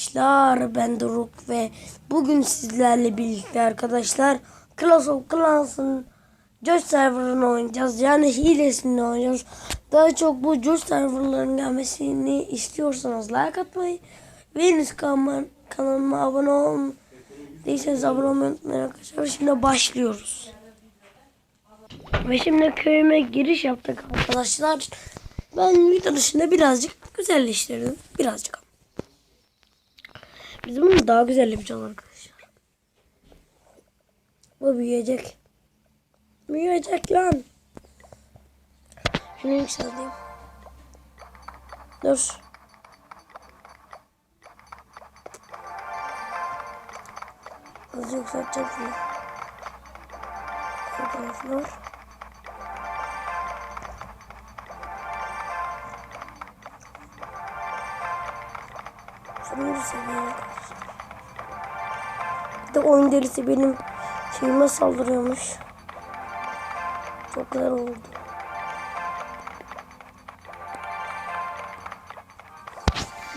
Arkadaşlar ben Doruk ve bugün sizlerle birlikte arkadaşlar Clash of Clans'ın Josh serverını oynayacağız. Yani hilesini oynayacağız. Daha çok bu Josh serverlarının gelmesini istiyorsanız like atmayı ve henüz kanalıma, abone değilseniz abone olmayı unutmayın arkadaşlar. Şimdi başlıyoruz. Ve şimdi köyüme giriş yaptık arkadaşlar. Ben video dışında birazcık güzelleştirdim. Birazcık ama. Biz bunu daha güzel yapacağız arkadaşlar. Bu büyüyecek. Büyüyecek lan. Şunu yükselteyim. Dur. Nasıl yükselteceğim şunu? Arkadaşlar. Şunu bir de oyun delisi benim şeyime saldırıyormuş. Çok güzel oldu.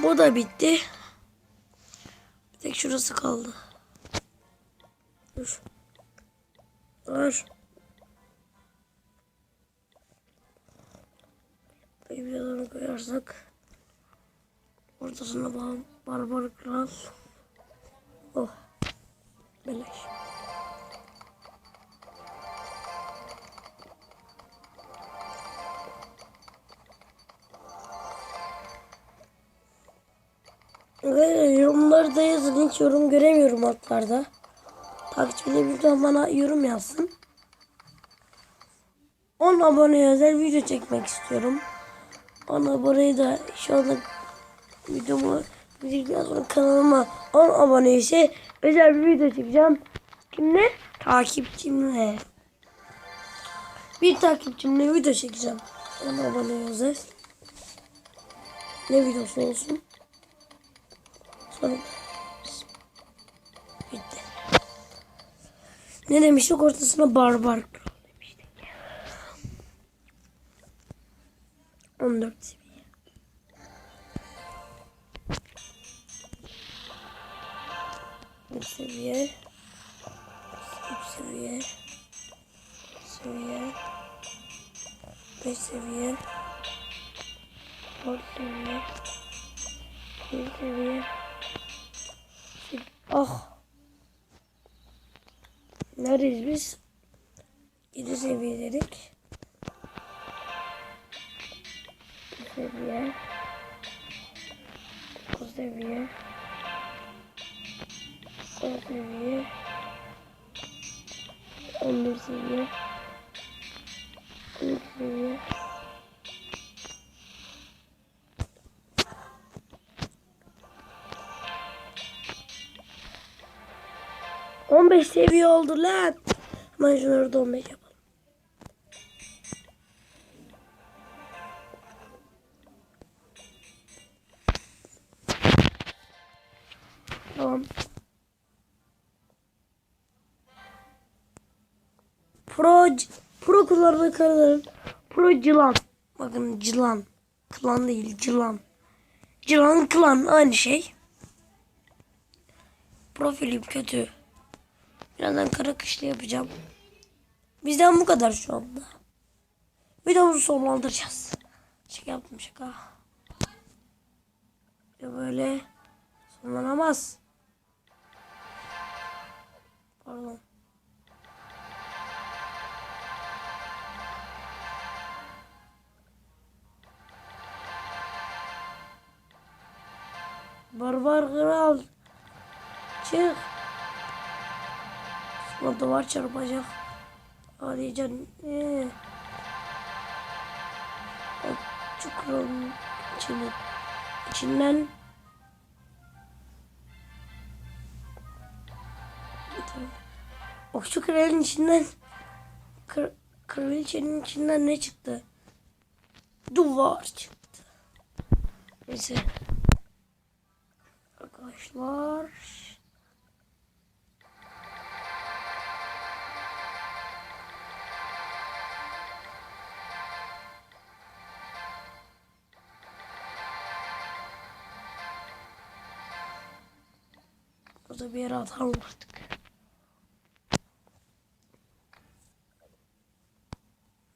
Bu da bitti. Bir tek şurası kaldı. Dur. Dur. Beybiyalarını koyarsak. Ortasına bar barbar kral. Oh. Beleş. Ve yorumları yazın. Hiç yorum göremiyorum altlarda. Takipçiler lütfen bana yorum yazsın. 10 aboneye özel video çekmek istiyorum. 10 aboneyi da şu anda videomu bitirdikten sonra kanalıma 10 abone ise özel bir video çekeceğim. Kimle? Takipçimle. Bir takipçimle video çekeceğim. 10 abone özel. Ne videosu olsun? Sonra bitti. Ne demiştik ortasına barbar kral demiştik. 14 seviye. Seviye. Seviye. Seviye. Beş seviye. Dört seviye. Bir seviye. Sekiz- Ah. Neredeyiz biz? 7 seviye dedik. Bir seviye. 9 seviye. 10 seviye. 11 seviye. 12 seviye. On beş seviye oldu lan. Hemen şunları da on yapalım. Kullanıcı kararların pro cılan. Bakın cılan. Klan değil cılan. Cılan klan aynı şey. Profilim kötü. Birazdan kara kışla yapacağım. Bizden bu kadar şu anda. Videomuzu sonlandıracağız. Şaka yaptım şaka. Ya böyle sonlanamaz. Pardon. Barbar kral. Çık. Sonra duvar çarpacak. Ağlayacaksın. Ee. O çukurun içine, içinden o çukurun içinden kır, kraliçenin içinden ne çıktı? Duvar çıktı. Neyse. Arkadaşlar. Burada bir yere atalım artık.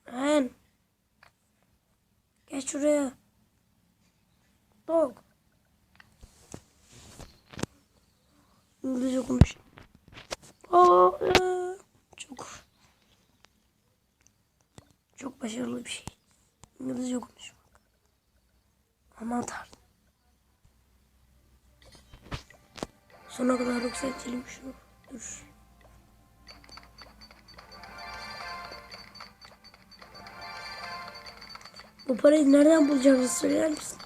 Ben. Geç şuraya. Dog. İngilizce konuş. Aa, ee, çok çok başarılı bir şey. İngilizce konuşmak. Aman tanrım. Sona kadar yükseltelim şunu. Dur. Bu parayı nereden bulacağınızı söyler misiniz?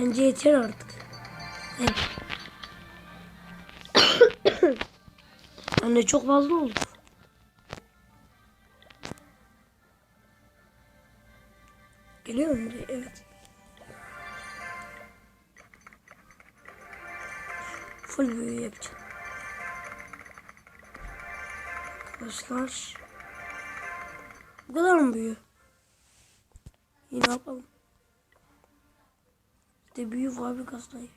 Bence yeter artık. Evet. Anne çok fazla oldu. Geliyor mu? Evet. Full büyü yapacağım. Arkadaşlar. Bu kadar mı büyü? İyi ne yapalım? İşte büyü fabrikasına gir.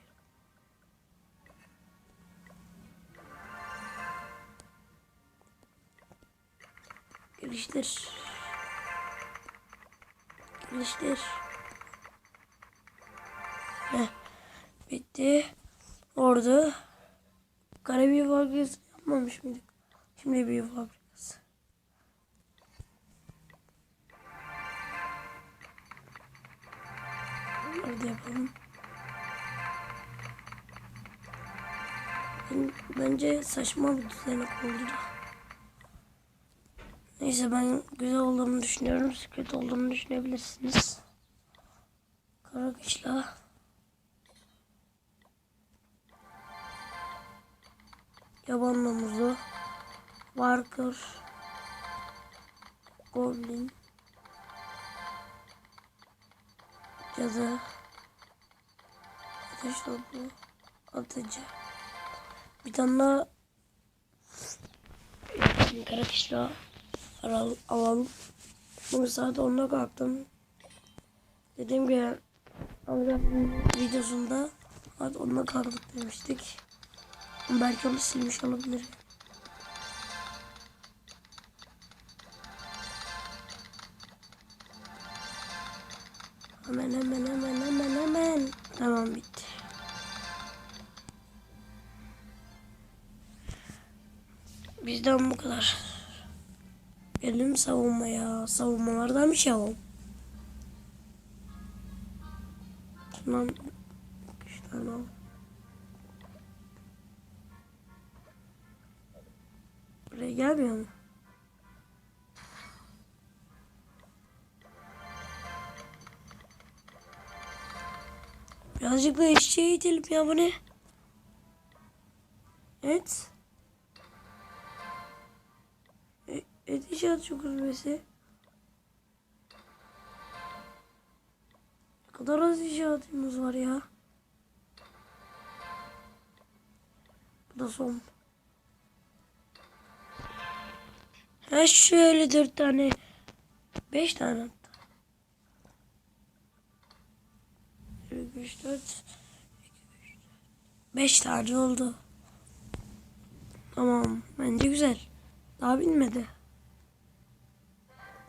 Geliştir. Geliştir. Heh. Bitti. Orada kare büyü fabrikası yapmamış mıydık? Şimdi büyü fabrikası. Hadi yapalım. Bence saçma bir düzenek oldu. Neyse ben güzel olduğunu düşünüyorum. Siz kötü olduğunu düşünebilirsiniz. Kara kışla. Yaban domuzu. Walker. Goblin. Cadı. Ateş topu. Atıcı. Bir tane daha kara aral- alalım. Bugün saat 10'da kalktım. Dediğim gibi Amcamın videosunda saat 10'da kalktık demiştik. Belki onu silmiş olabilir. Hemen hemen hemen Bizden bu kadar. Gelelim savunmaya. Savunmalardan bir şey alalım. Şundan üç al. Buraya gelmiyor mu? Birazcık da eşeğe itelim ya bu ne? Evet. Et inşaat çok üzmesi. Ne kadar az inşaatımız var ya. Bu da son. Ha şöyle dört tane. Beş tane hatta. Üç, dört. Beş tane oldu. Tamam. Bence güzel. Daha binmedi.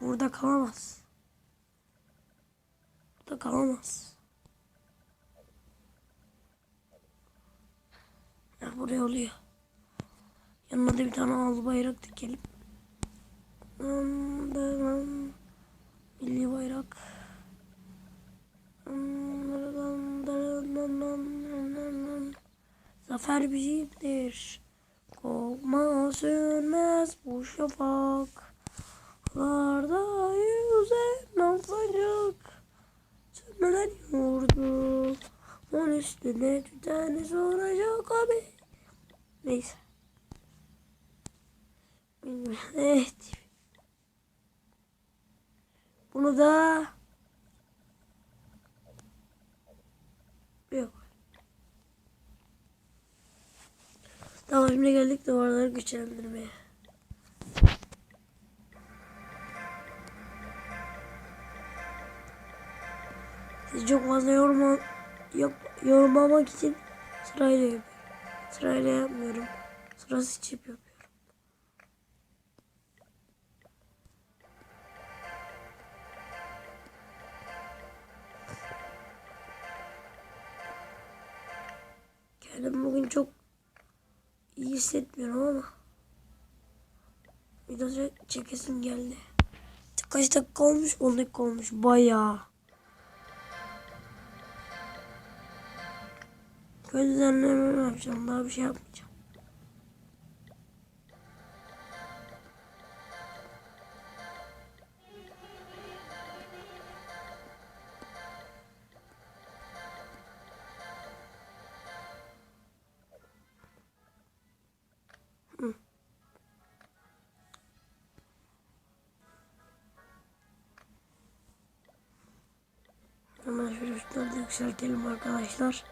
Burada kalamaz. Burada kalamaz. Ya buraya oluyor. Yanına da bir tane al bayrak dikelim. Milli bayrak. Zafer bizimdir. Korkma sönmez bu şafak. Larda yüzer naufacık. Sönmeden yurdu. Onun üstüne tüteni soracak abi. Neyse. Evet. Bunu da yok. Tamam şimdi geldik duvarları güçlendirmeye. Sizi çok fazla yorma, yap, yormamak için sırayla yapıyorum. Sırayla yapmıyorum. Sırası için yapıyorum. Kendimi bugün çok iyi hissetmiyorum ama video çekesim geldi. Kaç dakika olmuş? 10 dakika olmuş. Bayağı. Göz düzenleme yapacağım. Daha bir şey yapmayacağım. Hemen şöyle şunları da yükseltelim arkadaşlar.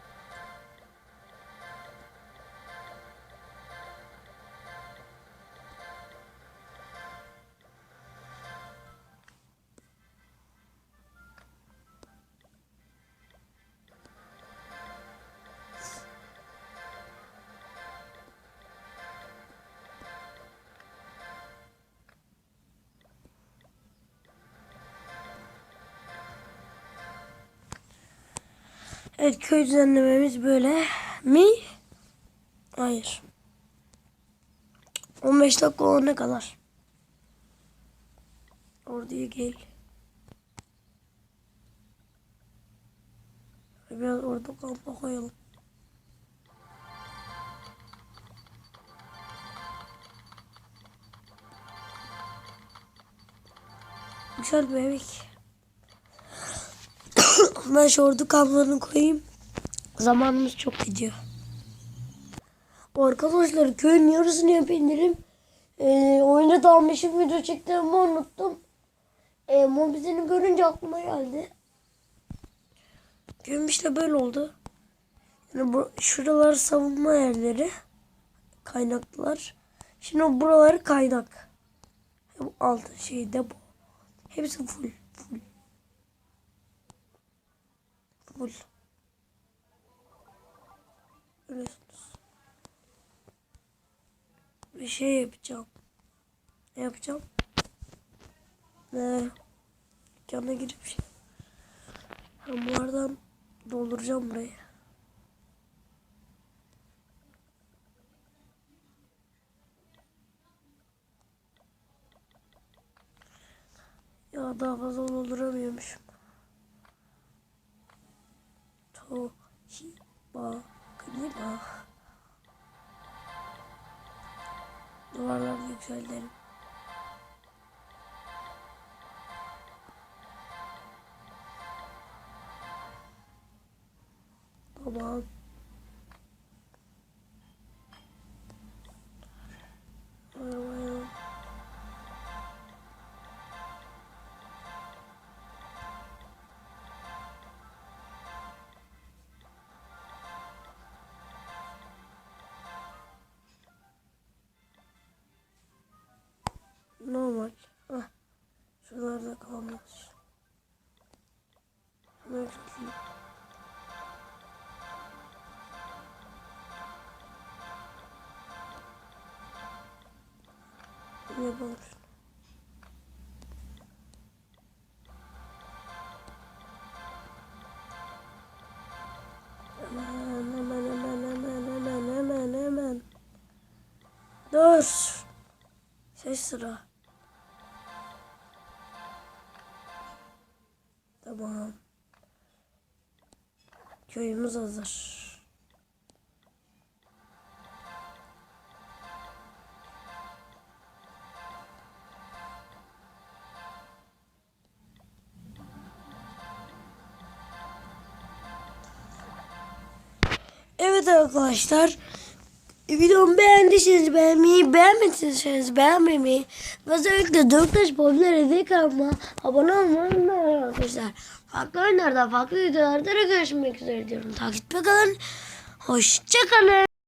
Evet köy düzenlememiz böyle mi? Hayır. 15 dakika olana kadar. Oraya gel. Biraz orada kampa koyalım. Güzel bebek. Ben şu ordu kablolarını koyayım. Zamanımız çok gidiyor. Arkadaşlar köyün yarısını yapayım Ee, oyuna dalmışım video çektiğimi unuttum. Ee, mobizini görünce aklıma geldi. Köyüm işte böyle oldu. Yani bu, şuralar savunma yerleri. Kaynaklar. Şimdi buralar kaynak. Altı şey depo. Hepsi full. Full. Görüyorsunuz. Bir şey yapacağım. Ne yapacağım? Ne? Dükkana girip şey. Hamurlardan dolduracağım burayı. Ya daha fazla dolduramıyormuşum. To hi ba klima. Duvarları yükseltelim. Tamam. Tamam. Yapalım şunu. Hemen hemen hemen hemen hemen hemen hemen. Dur. Ses sıra. Tamam. Köyümüz hazır. Evet arkadaşlar. Videomu beğendiyseniz beğenmeyi, beğenmediyseniz beğenmemeyi ve özellikle Dörttaş Popüler Hediye kanalıma abone olmayı unutmayın arkadaşlar. Farklı oyunlarda, farklı videolarda görüşmek üzere diyorum. Takipte kalın. Hoşçakalın.